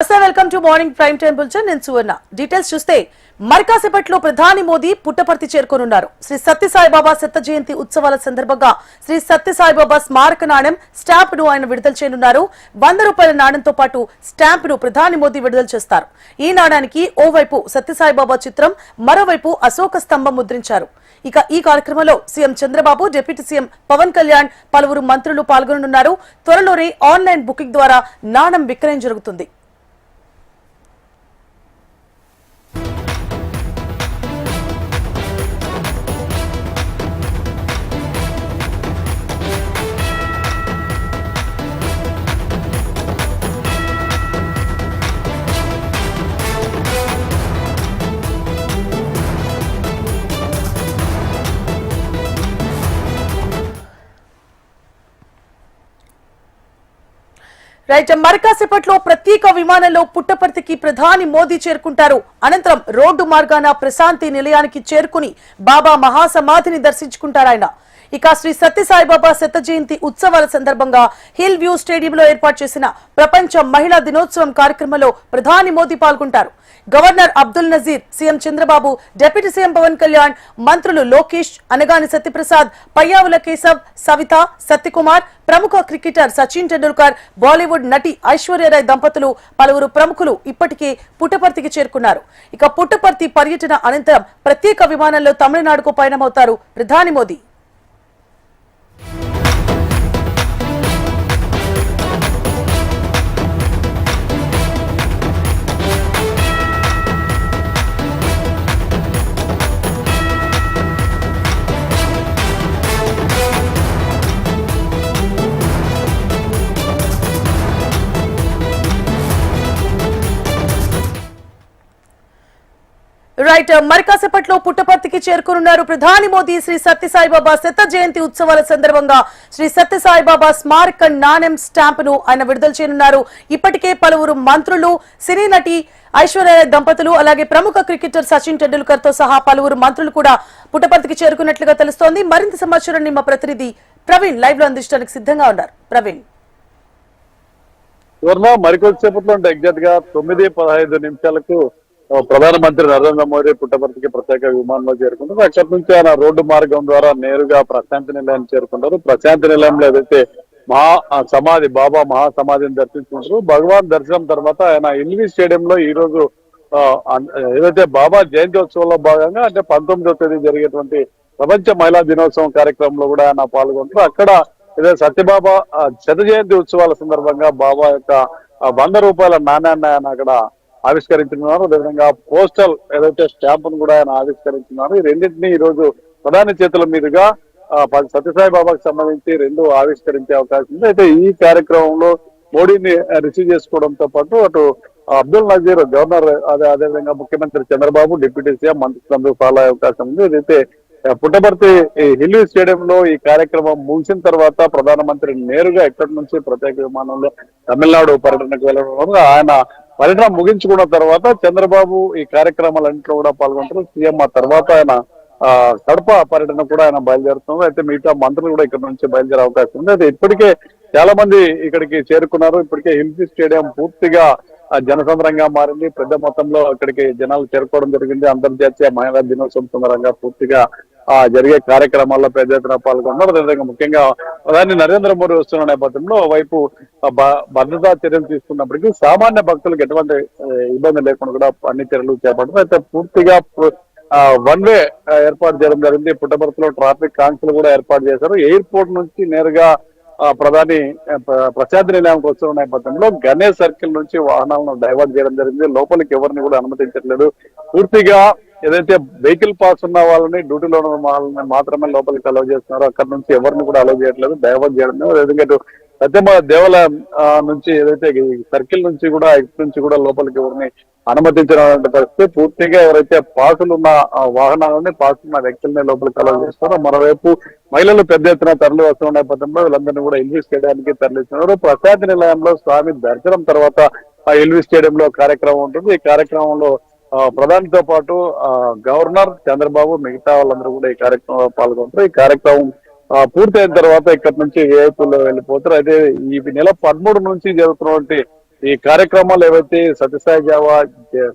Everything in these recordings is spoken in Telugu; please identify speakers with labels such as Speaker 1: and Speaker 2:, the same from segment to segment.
Speaker 1: నమస్తే welcome to morning prime time bulletin నేను సువర్ణ. డీటెయిల్స్ చూస్తే మరికాసేపట్లో ప్రధాని మోదీ పుట్టపర్తి చేరుకోనున్నారు. శ్రీ సత్యసాయిబాబా శత జయంతి ఉత్సవాల సందర్భంగా శ్రీ సత్యసాయిబాబా స్మారక నాణ్యం స్టాంప్ను ఆయన విడుదల చేయనున్నారు. వంద రూపాయల నాణ్యంతో పాటు స్టాంప్ను ప్రధాని మోదీ విడుదల చేస్తారు. ఈ నాణానికి ఓవైపు సత్యసాయిబాబా చిత్రం మరోవైపు అశోక స్తంభం ముద్రించారు. ఇక ఈ కార్యక్రమంలో CM Chandrababu deputy CM Pawan Kalyan పలువురు మంత్రులు పాల్గొననున్నారు. త్వరలోనే ఆన్లైన్ బుకింగ్ ద్వారా నాణం విక్రయం జరుగుతుంది. రైట్ మరకాసేపట్లో ప్రత్యేక విమానంలో పుట్టపర్తికి ప్రధాని మోదీ చేరుకుంటారు. అనంతరం రోడ్డు మార్గాన ప్రశాంతి నిలయానికి చేరుకుని బాబా మహాసమాధిని దర్శించుకుంటారు ఆయన ఇక శ్రీ సత్యసాయిబాబా శత జయంతి ఉత్సవాల సందర్భంగా హిల్ వ్యూ స్టేడియంలో ఏర్పాటు చేసిన ప్రపంచ మహిళా దినోత్సవం కార్యక్రమంలో ప్రధాని మోదీ పాల్గొంటారు. Governor Abdul Nazeer CM Chandrababu deputy CM Pawan Kalyan మంత్రులు లోకేష్ అనగాని సత్యప్రసాద్ పయ్యావుల కేశవ్ సవిత సత్యకుమార్ ప్రముఖ క్రికెటర్ సచిన్ టెండూల్కర్ బాలీవుడ్ నటి ఐశ్వర్యరాయ్ దంపతులు పలువురు ప్రముఖులు ఇప్పటికే పుట్టపర్తికి చేరుకున్నారు. ఇక పుట్టపర్తి పర్యటన అనంతరం ప్రత్యేక విమానంలో తమిళనాడుకు పయనమవుతారు ప్రధాని మోదీ. రైట్ మరికాసేపట్లో పుట్టపర్తికి చేరుకున్నారు ప్రధాని మోదీ శ్రీ సత్యసాయిబాబా శత జయంతి ఉత్సవాల సందర్భంగా శ్రీ సత్యసాయిబాబా స్మారక నాణ్యం స్టాంప్ను ఆయన విడుదల చేయనున్నారు. ఇప్పటికే పలువురు మంత్రులు సినీ నటి ఐశ్వర్య దంపతులు అలాగే ప్రముఖ క్రికెటర్ సచిన్ టెండూల్కర్తో సహా పలువురు మంత్రులు కూడా పుట్టపర్తికి చేరుకున్నట్లుగా తెలుస్తోంది. మరింత సమాచారాన్ని మా ప్రతినిధి ప్రవీణ్ లైవ్లో అందించడానికి సిద్ధంగా ఉన్నారు. ప్రవీణ్.
Speaker 2: మరికొద్ది సేపట్లో అంటే ఎగ్జాక్ట్గా తొమ్మిది పదహైదు నిమిషాలకు ప్రధానమంత్రి నరేంద్ర మోదీ పుట్టపర్తికి ప్రత్యేక విమానంలో చేరుకుంటారు. అక్కడి నుంచి ఆయన రోడ్డు మార్గం ద్వారా నేరుగా ప్రశాంతి నిలయాన్ని చేరుకుంటారు. ప్రశాంతి నిలయంలో ఏదైతే మహా ఆ, సమాధి బాబా మహా సమాధిని దర్శించుకుంటారు. భగవాన్ దర్శనం తర్వాత ఆయన ఇన్వి స్టేడియంలో ఈ రోజు ఏదైతే బాబా జయంత్యోత్సవంలో భాగంగా అంటే పంతొమ్మిదవ తేదీ జరిగేటువంటి ప్రపంచ మహిళా దినోత్సవం కార్యక్రమంలో కూడా ఆయన పాల్గొంటారు. అక్కడ ఇదే సత్యబాబా శత జయంతి ఉత్సవాల సందర్భంగా బాబా యొక్క వంద రూపాయల నాణ్యాన్ని ఆయన అక్కడ ఆవిష్కరించున్నారు అదేవిధంగా పోస్టల్ ఏదైతే స్టాంపును కూడా ఆయన ఆవిష్కరించున్నారు ఈ రెండింటినీ ఈ రోజు ప్రధాని చేతుల మీదుగా ఆ, సత్యసాయి బాబాకు సంబంధించి రెండు ఆవిష్కరించే అవకాశం ఉంది. అయితే ఈ కార్యక్రమంలో మోడీని రిసీవ్ చేసుకోవడంతో పాటు అటు అబ్దుల్ నజీర్ గవర్నర్ అదే అదేవిధంగా ముఖ్యమంత్రి చంద్రబాబు డిప్యూటీ సీఎం మంత్రులందరూ ఫాలో అయ్యే అవకాశం ఉంది. ఇదైతే పుట్టపర్తి హిల్లీ స్టేడియం లో ఈ కార్యక్రమం ముగిసిన తర్వాత ప్రధానమంత్రి నేరుగా ఇక్కడి నుంచి ప్రత్యేక విమానంలో తమిళనాడు పర్యటనకు వెళ్ళడం ఆయన పర్యటన ముగించుకున్న తర్వాత చంద్రబాబు ఈ కార్యక్రమాలన్నింటిలో కూడా పాల్గొంటారు. సీఎం ఆ తర్వాత ఆయన ఆ కడప పర్యటన కూడా ఆయన బయలుదేరుతున్నారు అయితే మిగతా మంత్రులు కూడా ఇక్కడ నుంచి బయలుదేరే అవకాశం ఉంది. అయితే ఇప్పటికే చాలా మంది ఇక్కడికి చేరుకున్నారు. ఇప్పటికే హిల్సీ స్టేడియం పూర్తిగా జనసంద్రంగా మారింది. పెద్ద మొత్తంలో ఇక్కడికి జనాలు చేరుకోవడం జరిగింది. అంతర్జాతీయ మహిళా దినోత్సవం సందర్భంగా పూర్తిగా జరిగే కార్యక్రమాల్లో పెద్ద ఎత్తున పాల్గొన్నారు. అదేవిధంగా ముఖ్యంగా ప్రధాని నరేంద్ర మోడీ వస్తున్న నేపథ్యంలో వైపు భద్రతా చర్యలు తీసుకున్నప్పటికీ సామాన్య భక్తులకు ఎటువంటి ఇబ్బంది లేకుండా కూడా అన్ని చర్యలు చేపడతారు అయితే పూర్తిగా వన్ వే ఏర్పాటు చేయడం జరిగింది. పుట్టపర్తిలో ట్రాఫిక్ కాన్సులు కూడా ఏర్పాటు చేశారు. ఎయిర్పోర్ట్ నుంచి నేరుగా ఆ, ప్రధాని ప్రసాద్ ప్ర- ప్రశాంతి నిలయంకి నేపథ్యంలో గణేష్ సర్కిల్ నుంచి వాహనాలను డైవర్ట్ చేయడం జరిగింది. లోపలికి ఎవరిని కూడా అనుమతించట్లేదు. పూర్తిగా ఏదైతే వెహికల్ పాస్ ఉన్న వాళ్ళని డ్యూటీలో ఉన్న వాళ్ళని మాత్రమే లోపలికి అలౌ చేస్తున్నారు అక్కడ నుంచి ఎవరిని కూడా అలౌ చేయట్లేదు డైవర్ట్ చేయడం ఎందుకంటే ఇటు దేవాలయం నుంచి ఏదైతే సర్కిల్ నుంచి కూడా ఇటు నుంచి కూడా లోపలికి ఎవరిని అనుమతించిన పరిస్థితి పూర్తిగా ఎవరైతే పాసులు ఉన్న ఆ, వాహనాలని పాసులున్న వ్యక్తులనే లోపలికి అలౌ చేస్తారో మరోవైపు మహిళలు పెద్ద ఎత్తున తరలి వస్తున్న నేపథ్యంలో వీళ్ళందరినీ కూడా ఎల్వి చేయడానికి తరలిస్తున్నారు. ప్రసాద నిలయంలో స్వామి దర్శనం తర్వాత ఆ ఎల్వి స్టేడియంలో కార్యక్రమం ఉంటుంది. ఈ కార్యక్రమంలో ప్రధానితో పాటు ఆ, గవర్నర్ చంద్రబాబు మిగతా వాళ్ళందరూ కూడా ఈ కార్యక్రమంలో పాల్గొంటారు. ఈ కార్యక్రమం ఆ, పూర్తయిన తర్వాత ఇక్కడ నుంచి విఐపీలో వెళ్ళిపోతారు అయితే ఈ నెల పదమూడు నుంచి జరుగుతున్నటువంటి ఈ కార్యక్రమాలు ఏవైతే సత్యసాయి జావా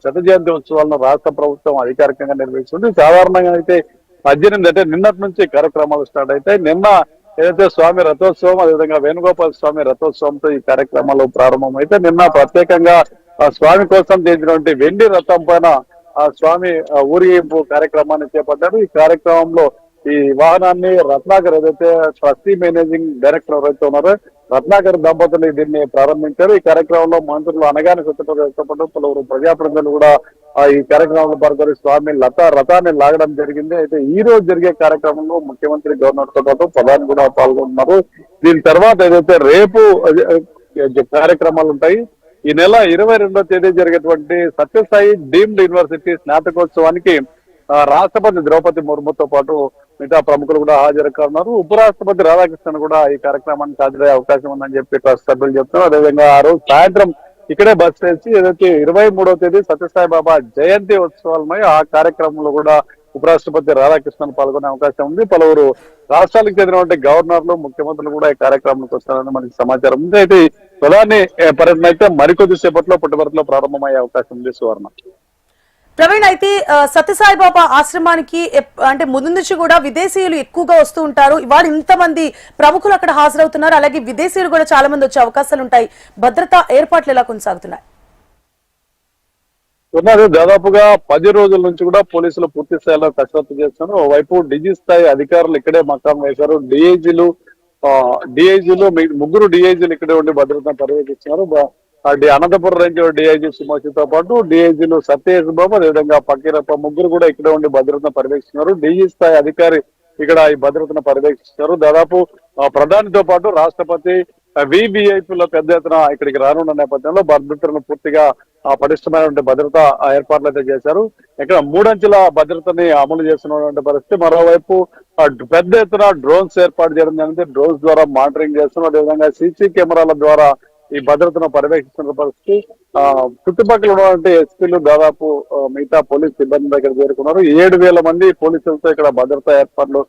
Speaker 2: శత జయంతి ఉత్సవాలను రాష్ట్ర ప్రభుత్వం అధికారికంగా నిర్వహిస్తుంది సాధారణంగా అయితే పద్దెనిమిది అంటే నిన్నటి నుంచి కార్యక్రమాలు స్టార్ట్ అయితే నిన్న ఏదైతే స్వామి రథోత్సవం అదేవిధంగా వేణుగోపాల స్వామి రథోత్సవంతో ఈ కార్యక్రమాలు ప్రారంభమైతే నిన్న ప్రత్యేకంగా ఆ స్వామి కోసం చేసినటువంటి వెండి రథం పైన ఆ స్వామి ఊరేగింపు కార్యక్రమాన్ని చేపట్టారు. ఈ కార్యక్రమంలో ఈ వాహనాన్ని రత్నాకర్ ఏదైతే ట్రస్టీ మేనేజింగ్ డైరెక్టర్ ఎవరైతే ఉన్నారో రత్నాకర్ దంపతులు దీన్ని ప్రారంభించారు. ఈ కార్యక్రమంలో మంత్రులు అనగానే స్వచ్ఛత పలువురు ప్రజాప్రతినిధులు కూడా ఆ ఈ కార్యక్రమంలో పాల్గొని స్వామి లత రథాన్ని లాగడం జరిగింది. అయితే ఈ రోజు జరిగే కార్యక్రమంలో ముఖ్యమంత్రి గవర్నర్తో పాటు ప్రధాని కూడా పాల్గొంటున్నారు దీని తర్వాత ఏదైతే రేపు కార్యక్రమాలు ఉంటాయి ఈ నెల ఇరవై రెండో తేదీ జరిగేటువంటి సత్యసాయి డీమ్డ్ యూనివర్సిటీ స్నాతకోత్సవానికి రాష్ట్రపతి ద్రౌపది ముర్ముతో పాటు మిగతా ప్రముఖులు కూడా హాజరు కానున్నారు. ఉపరాష్ట్రపతి రాధాకృష్ణన్ కూడా ఈ కార్యక్రమానికి హాజరయ్యే అవకాశం ఉందని చెప్పి ట్రస్ట్ సభ్యులు చెప్తున్నారు. అదేవిధంగా ఆ రోజు సాయంత్రం ఇక్కడే బస్ చేసి ఏదైతే ఇరవై మూడో తేదీ సత్యసాయి బాబా జయంతి ఉత్సవాలున్నాయో ఆ కార్యక్రమంలో కూడా ఉపరాష్ట్రపతి రాధాకృష్ణన్ పాల్గొనే అవకాశం ఉంది. పలువురు రాష్ట్రాలకు చెందినటువంటి గవర్నర్లు ముఖ్యమంత్రులు కూడా ఈ కార్యక్రమానికి వస్తారని మనకి సమాచారం ఉంది. అయితే ప్రధాని పర్యటన అయితే మరికొద్ది సేపట్లో పుట్టపర్తిలో ప్రారంభమయ్యే అవకాశం ఉంది సువర్ణ.
Speaker 1: ప్రవీణ్ అయితే ఆ, సత్యసాయి బాబా ఆశ్రమానికి అంటే ముందు నుంచి కూడా విదేశీయులు ఎక్కువగా వస్తూ ఉంటారు. ఇవాళ ఇంతమంది ప్రముఖులు అక్కడ హాజరవుతున్నారు. అలాగే విదేశీయులు కూడా చాలా మంది వచ్చే అవకాశాలు ఉంటాయి. భద్రతా ఏర్పాట్లు ఎలా కొనసాగుతున్నాయి?
Speaker 2: ఉన్నది దాదాపుగా పది రోజుల నుంచి కూడా పోలీసులు పూర్తి స్థాయిలో కసరత్తు చేస్తున్నారు. ఓవైపు డిజి స్థాయి అధికారులు ఇక్కడే మకాం వేశారు. డిఐజీలు డిఐజీలు ముగ్గురు డిఐజీలు ఇక్కడే ఉండి భద్రతను పర్యవేక్షిస్తున్నారు. అనంతపురం రేంజ్ డిఐజీ సుమోషితో పాటు డిఐజీలు సత్యేష్ బాబు అదేవిధంగా పకీరప్ప ముగ్గురు కూడా ఇక్కడే ఉండి భద్రతను పర్యవేక్షిస్తున్నారు. డిజి స్థాయి అధికారి ఇక్కడ ఈ భద్రతను పర్యవేక్షిస్తున్నారు. దాదాపు ప్రధానితో పాటు రాష్ట్రపతి విబిఐపీలో పెద్ద ఎత్తున ఇక్కడికి రానున్న నేపథ్యంలో భద్రతను పూర్తిగా పటిష్టమైనటువంటి భద్రత ఏర్పాట్లు అయితే చేశారు. ఇక్కడ మూడంచెల భద్రతని అమలు చేస్తున్నటువంటి పరిస్థితి. మరోవైపు పెద్ద ఎత్తున డ్రోన్స్ ఏర్పాటు చేయడం జరిగింది. డ్రోన్స్ ద్వారా మానిటరింగ్ చేస్తున్నారు. అదేవిధంగా సీసీ కెమెరాల ద్వారా ఈ భద్రతను పర్యవేక్షిస్తున్న పరిస్థితి. ఆ చుట్టుపక్కల ఉన్నటువంటి ఎస్పీలు దాదాపు మిగతా పోలీస్ సిబ్బంది దగ్గర చేరుకున్నారు. ఏడు వేల మంది పోలీసులతో ఇక్కడ భద్రతా ఏర్పాట్లు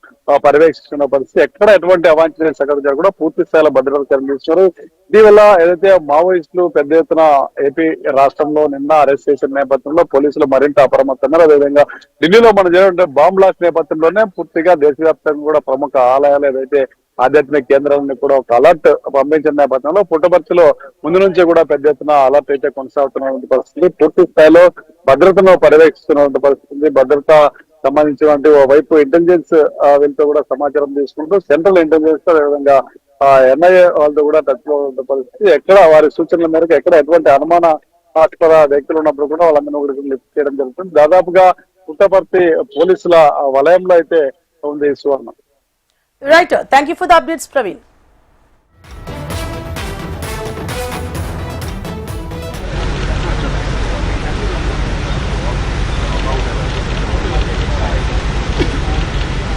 Speaker 2: పర్యవేక్షిస్తున్న పరిస్థితి. ఎక్కడ ఎటువంటి అవాంఛనీయ సంఘటన కూడా పూర్తి స్థాయిలో భద్రత కల్పిస్తున్నారు. ఇటీవల ఏదైతే మావోయిస్టులు పెద్ద ఎత్తున ఏపీ రాష్ట్రంలో నిన్న అరెస్ట్ చేసిన నేపథ్యంలో పోలీసులు మరింత అప్రమత్తంగా అదేవిధంగా ఢిల్లీలో మనం జరిగిన బాంబ్ బ్లాస్ట్ నేపథ్యంలోనే పూర్తిగా దేశవ్యాప్తంగా కూడా ప్రముఖ ఆలయాలు ఏదైతే ఆధ్యాత్మిక కేంద్రాలను కూడా ఒక అలర్ట్ పంపించిన నేపథ్యంలో పుట్టపర్తిలో ముందు నుంచే కూడా పెద్ద ఎత్తున అలర్ట్ అయితే కొనసాగుతున్నటువంటి పరిస్థితి. పూర్తి స్థాయిలో భద్రతను పర్యవేక్షిస్తున్నటువంటి పరిస్థితి. భద్రత సంబంధించినటువంటి వైపు ఇంటెలిజెన్స్ వీళ్ళతో కూడా సమాచారం తీసుకుంటూ సెంట్రల్ ఇంటెలిజెన్స్ అదేవిధంగా ఎన్ఐఏ వాళ్ళతో కూడా టచ్లో ఉన్న పరిస్థితి. ఎక్కడ వారి సూచనల మేరకు ఎక్కడ ఎటువంటి అనుమాన ఆస్పద వ్యక్తులు ఉన్నప్పుడు కూడా వాళ్ళందరినీ కూడా లిఫ్ట్ చేయడం జరుగుతుంది. దాదాపుగా పుట్టపర్తి పోలీసుల వలయంలో అయితే ఉంది సువర్ణ.
Speaker 1: Right, thank you for the updates Praveen.